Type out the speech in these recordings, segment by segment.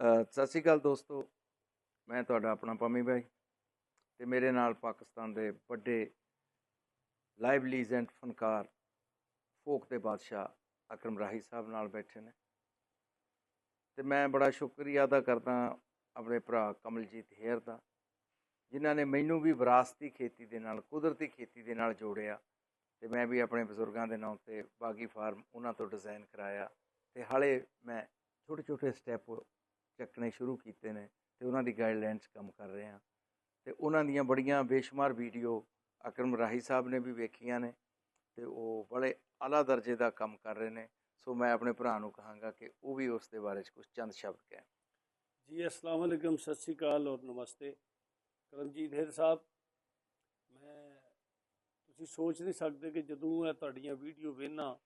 ਸਤਿ ਸ਼੍ਰੀ ਅਕਾਲ ਦੋਸਤੋ। ਮੈਂ ਤੁਹਾਡਾ ਆਪਣਾ ਪੰਮੀ ਬਾਈ ਤੇ ਮੇਰੇ ਨਾਲ ਪਾਕਿਸਤਾਨ ਦੇ ਵੱਡੇ ਲਾਈਵ ਐਂਡ ਫਨਕਾਰ ਫੋਕ ਦੇ ਬਾਦਸ਼ਾਹ ਅਕਰਮ ਰਾਹੀ ਸਾਹਿਬ ਨਾਲ ਬੈਠੇ ਨੇ। ਤੇ ਮੈਂ ਬੜਾ ਸ਼ੁਕਰੀਆ ਅਦਾ ਕਰਦਾ ਆਪਣੇ ਭਰਾ ਕਮਲਜੀਤ ਹੇਅਰ ਦਾ, ਜਿਨ੍ਹਾਂ ਨੇ ਮੈਨੂੰ ਵੀ ਵਿਰਾਸਤੀ ਖੇਤੀ ਦੇ ਨਾਲ, ਕੁਦਰਤੀ ਖੇਤੀ ਦੇ ਨਾਲ ਜੋੜਿਆ ਤੇ ਮੈਂ ਵੀ ਆਪਣੇ ਬਜ਼ੁਰਗਾਂ ਦੇ ਨਾਂ ਤੇ ਬਾਗੀ ਫਾਰਮ ਉਹਨਾਂ ਤੋਂ ਡਿਜ਼ਾਈਨ ਕਰਾਇਆ ਤੇ ਹਾਲੇ ਮੈਂ ਛੋਟੇ ਛੋਟੇ ਸਟੈਪ ਚੱਕਣੇ ਸ਼ੁਰੂ ਕੀਤੇ ਨੇ ਤੇ ਉਹਨਾਂ ਦੀ ਗਾਈਡਲਾਈਨਸ ਕੰਮ ਕਰ ਰਹੇ ਹਾਂ। ਤੇ ਉਹਨਾਂ ਦੀਆਂ ਬੜੀਆਂ ਬੇਸ਼ੁਮਾਰ ਵੀਡੀਓ ਅਕਰਮ ਰਾਹੀ ਸਾਹਿਬ ਨੇ ਵੀ ਵੇਖੀਆਂ ਨੇ ਤੇ ਉਹ ਬੜੇ ਆਲਾ ਦਰਜੇ ਦਾ ਕੰਮ ਕਰ ਰਹੇ ਨੇ। ਸੋ ਮੈਂ ਆਪਣੇ ਭਰਾ ਨੂੰ ਕਹਾਂਗਾ ਕਿ ਉਹ ਵੀ ਉਸ ਦੇ ਬਾਰੇ ਚ ਕੁਝ ਚੰਦ ਸ਼ਬਦ ਕਹੇ ਜੀ, ਅਸਲਾਮ ਅਲੈਕਮ, ਸਤਿ ਸ੍ਰੀ ਅਕਾਲ ਔਰ ਨਮਸਤੇ। ਕਰਮਜੀਤ ਹੇਰ ਸਾਹਿਬ, ਮੈਂ, ਤੁਸੀਂ ਸੋਚ ਨਹੀਂ ਸਕਦੇ ਕਿ ਜਦੋਂ ਇਹ ਤੁਹਾਡੀਆਂ ਵੀਡੀਓ ਵੇਖਣਾ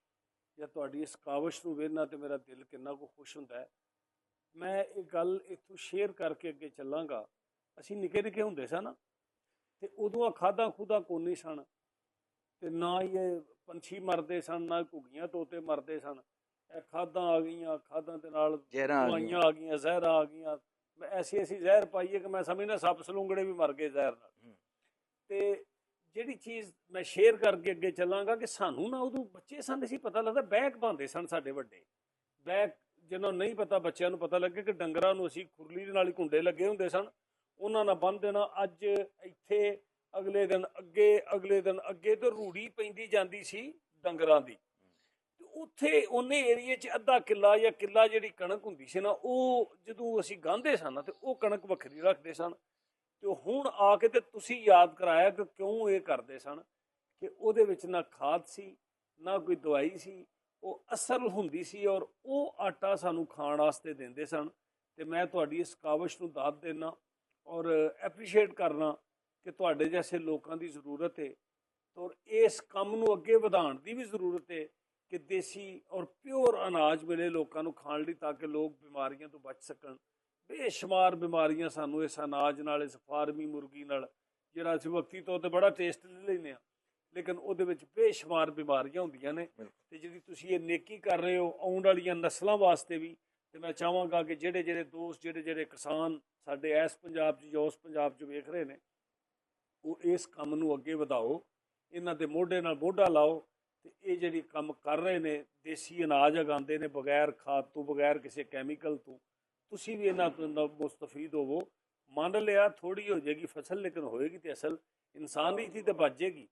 ਜਾਂ ਤੁਹਾਡੀ ਇਸ ਕਾਵਸ਼ ਨੂੰ ਵੇਖਣਾ ਤੇ ਮੇਰਾ ਦਿਲ ਕਿੰਨਾ ਕੋ ਖੁਸ਼ ਹੁੰਦਾ ਹੈ। ਮੈਂ ਇਹ ਗੱਲ ਇੱਥੋਂ ਸ਼ੇਅਰ ਕਰਕੇ ਅੱਗੇ ਚੱਲਾਂਗਾ। ਅਸੀਂ ਨਿੱਕੇ ਨਿੱਕੇ ਹੁੰਦੇ ਸਾਂ ਨਾ ਤੇ ਉਦੋਂ ਆ ਖਾਦਾਂ ਖੁਦਾ ਕੋਨੀ ਸਨ। ਤੇ ਨਾ ਹੀ ਇਹ ਪੰਛੀ ਮਰਦੇ ਸਨ ਨਾ ਘੁੱਗੀਆਂ ਤੋਤੇ ਮਰਦੇ ਸਨ। ਇਹ ਖਾਦਾਂ ਆ ਗਈਆਂ ਖਾਦਾਂ ਦੇ ਨਾਲ ਜ਼ਹਿਰਾਂ ਆ ਦਵਾਈਆਂ ਗਈਆਂ ਆ ਗਈਆਂ ਜ਼ਹਿਰਾਂ ਆ ਗਈਆਂ। ਮੈਂ ਐਸੀ ਐਸੀ ਜ਼ਹਿਰ ਪਾਈਏ ਕਿ ਮੈਂ ਸਮਝਦਾ ਸੱਪ ਸਲੂੰਗੜੇ ਵੀ ਮਰ ਗਏ ਜ਼ਹਿਰ ਨਾਲ। ਤੇ ਜਿਹੜੀ ਚੀਜ਼ ਮੈਂ ਸ਼ੇਅਰ ਕਰਕੇ ਅੱਗੇ ਚੱਲਾਂਗਾ ਕਿ ਸਾਨੂੰ ਨਾ ਉਦੋਂ ਬੱਚੇ ਸਨ ਸੀ ਪਤਾ ਲੱਗਦਾ ਬੈਗ ਪਾਉਂਦੇ ਸਨ ਸਾਡੇ ਵੱਡੇ। ਬੈਗ ਜਿਹਨਾਂ ਨੂੰ ਨਹੀਂ ਪਤਾ, ਬੱਚਿਆਂ ਨੂੰ ਪਤਾ ਲੱਗੇ ਕਿ ਡੰਗਰਾਂ ਨੂੰ ਅਸੀਂ ਖੁਰਲੀ ਦੇ ਨਾਲ ਹੀ ਕੁੰਡੇ ਲੱਗੇ ਹੁੰਦੇ ਸਨ। ਉਹਨਾਂ ਨਾਲ ਬੰਨ ਦੇਣਾ, ਅੱਜ ਇੱਥੇ ਅਗਲੇ ਦਿਨ ਅੱਗੇ, ਅਗਲੇ ਦਿਨ ਅੱਗੇ ਤੇ ਰੂੜੀ ਪੈਂਦੀ ਜਾਂਦੀ ਸੀ ਡੰਗਰਾਂ ਦੀ। ਉੱਥੇ ਉਹਨੇ ਏਰੀਏ 'ਚ ਅੱਧਾ ਕਿੱਲਾ ਜਾਂ ਕਿੱਲਾ ਜਿਹੜੀ ਕਣਕ ਹੁੰਦੀ ਸੀ ਨਾ, ਉਹ ਜਦੋਂ ਅਸੀਂ ਗਾਂਦੇ ਸਨ ਨਾ, ਤੇ ਉਹ ਕਣਕ ਵੱਖਰੀ ਰੱਖਦੇ ਸਨ। ਤੇ ਹੁਣ ਆ ਕੇ ਤੇ ਤੁਸੀਂ ਯਾਦ ਕਰਾਇਆ ਕਿ ਕਿਉਂ ਇਹ ਕਰਦੇ ਸਨ ਕਿ ਉਹਦੇ ਵਿੱਚ ਨਾ ਖਾਦ ਸੀ, ਨਾ ਕੋਈ ਦਵਾਈ ਸੀ ਉਹ ਅਸਲ ਹੁੰਦੀ ਸੀ ਔਰ ਉਹ ਆਟਾ ਸਾਨੂੰ ਖਾਣ ਵਾਸਤੇ ਦਿੰਦੇ ਸਨ। ਤੇ ਮੈਂ ਤੁਹਾਡੀ ਇਸ ਕਾਵਸ਼ ਨੂੰ ਦਾਤ ਦੇਣਾ ਔਰ ਐਪਰੀਸ਼ੀਏਟ ਕਰਨਾ ਕਿ ਤੁਹਾਡੇ ਜੈਸੇ ਲੋਕਾਂ ਦੀ ਜ਼ਰੂਰਤ ਹੈ ਔਰ ਇਸ ਕੰਮ ਨੂੰ ਅੱਗੇ ਵਧਾਉਣ ਦੀ ਵੀ ਜ਼ਰੂਰਤ ਹੈ ਕਿ ਦੇਸੀ ਔਰ ਪਿਓਰ ਅਨਾਜ ਮਿਲੇ ਲੋਕਾਂ ਨੂੰ ਖਾਣ ਲਈ ਤਾਂ ਕਿ ਲੋਕ ਬਿਮਾਰੀਆਂ ਤੋਂ ਬਚ ਸਕਣ। ਬੇਸ਼ੁਮਾਰ ਬਿਮਾਰੀਆਂ ਸਾਨੂੰ ਇਸ ਅਨਾਜ ਨਾਲ, ਇਸ ਫਾਰਮੀ ਮੁਰਗੀ ਨਾਲ, ਜਿਹੜਾ ਅਸੀਂ ਵਕਤੀ ਤੌਰ ਤੇ ਬੜਾ ਟੇਸਟ ਲੈ ਲੈਂਦੇ ਆ ਲੇਕਿਨ ਉਹਦੇ ਵਿੱਚ ਬੇਸ਼ੁਮਾਰ ਬਿਮਾਰੀਆਂ ਹੁੰਦੀਆਂ ਨੇ। ਤੇ ਜਿਹੜੀ ਤੁਸੀਂ ਇਹ ਨੇਕੀ ਕਰ ਰਹੇ ਹੋ ਆਉਣ ਵਾਲੀਆਂ ਨਸਲਾਂ ਵਾਸਤੇ ਵੀ ਤੇ ਮੈਂ ਚਾਹਾਂਗਾ ਕਿ ਜਿਹੜੇ ਜਿਹੜੇ ਦੋਸਤ ਜਿਹੜੇ ਜਿਹੜੇ ਕਿਸਾਨ ਸਾਡੇ ਇਸ ਪੰਜਾਬ 'ਚ ਜਾਂ ਉਸ ਪੰਜਾਬ 'ਚ ਵੇਖ ਰਹੇ ਨੇ ਉਹ ਇਸ ਕੰਮ ਨੂੰ ਅੱਗੇ ਵਧਾਓ ਇਹਨਾਂ ਦੇ ਮੋਢੇ ਨਾਲ ਮੋਢਾ ਲਾਓ ਤੇ ਇਹ ਜਿਹੜੀ ਕੰਮ ਕਰ ਰਹੇ ਨੇ ਦੇਸੀ ਅਨਾਜ ਉਗਾਉਂਦੇ ਨੇ ਬਗੈਰ ਖਾਦ ਤੋਂ ਬਗੈਰ ਕਿਸੇ ਕੈਮੀਕਲ ਤੋਂ ਤੁਸੀਂ ਵੀ ਇਹਨਾਂ ਤੋਂ ਮੁਸਤਫੀਦ ਹੋਵੋ। ਮੰਨ ਲਿਆ ਥੋੜੀ ਹੋ ਜਾਏਗੀ ਫਸਲ ਲੇਕਿਨ ਹੋਏਗੀ ਤੇ ਅਸਲ ਇਨਸਾਨੀਅਤ ਹੀ ਤੇ ਬਚ ਜਾਏਗੀ।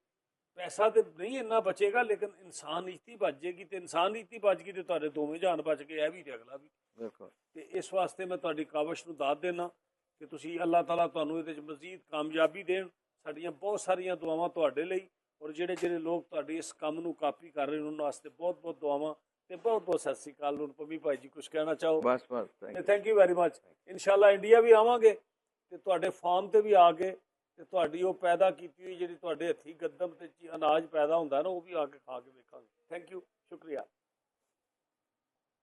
ਪੈਸਾ ਤੇ ਨਹੀਂ ਇੰਨਾ ਬਚੇਗਾ ਲੇਕਿਨ ਇਨਸਾਨੀਅਤ ਹੀ ਬਚ ਜਾਏਗੀ ਤੇ ਇਨਸਾਨੀਅਤ ਹੀ ਬਚ ਗਈ ਤੇ ਤੁਹਾਡੇ ਦੋਵੇਂ ਜਾਨ ਬਚ ਗਏ ਇਹ ਵੀ ਤੇ ਅਗਲਾ ਵੀ। ਬਿਲਕੁਲ। ਤੇ ਇਸ ਵਾਸਤੇ ਮੈਂ ਤੁਹਾਡੀ ਕਾਵਸ਼ ਨੂੰ ਦਾਤ ਦੇਣਾ ਕਿ ਤੁਸੀਂ ਅੱਲਾਹ ਤਾਲਾ ਤੁਹਾਨੂੰ ਇਹਦੇ ਵਿੱਚ ਮਜ਼ੀਦ ਕਾਮਯਾਬੀ ਦੇਣ ਸਾਡੀਆਂ ਬਹੁਤ ਸਾਰੀਆਂ ਦੁਆਵਾਂ ਤੁਹਾਡੇ ਲਈ ਔਰ ਜਿਹੜੇ ਜਿਹੜੇ ਲੋਕ ਤੁਹਾਡੀ ਇਸ ਕੰਮ ਨੂੰ ਕਾਪੀ ਕਰ ਰਹੇ ਨੇ ਉਹਨਾਂ ਵਾਸਤੇ ਬਹੁਤ ਬਹੁਤ ਦੁਆਵਾਂ ਤੇ ਬਹੁਤ ਬਹੁਤ ਸਤਿ ਸ੍ਰੀ ਅਕਾਲ। ਨੂੰ ਪੰਮੀ ਭਾਈ ਜੀ ਕੁਝ ਕਹਿਣਾ ਚਾਹੋ? ਬਸ ਬਸ. ਥੈਂਕ ਯੂ ਵੈਰੀ ਮੱਚ ਇਨਸ਼ਾਅੱਲਾ ਇੰਡੀਆ ਵੀ ਆਵਾਂਗੇ ਤੇ ਤੁਹਾਡੇ ਫਾਰਮ ਤੇ ਵੀ ਆ ਕੇ ਤੇ ਤੁਹਾਡੀ ਉਹ ਪੈਦਾ ਕੀਤੀ ਹੋਈ ਜਿਹੜੀ ਤੁਹਾਡੇ ਹੱਥੀ ਗੱਦਮ ਤੇ ਅਨਾਜ ਪੈਦਾ ਹੁੰਦਾ ਨਾ, ਉਹ ਵੀ ਆ ਕੇ ਖਾ ਕੇ ਵੇਖਾਂਗੇ। Thank you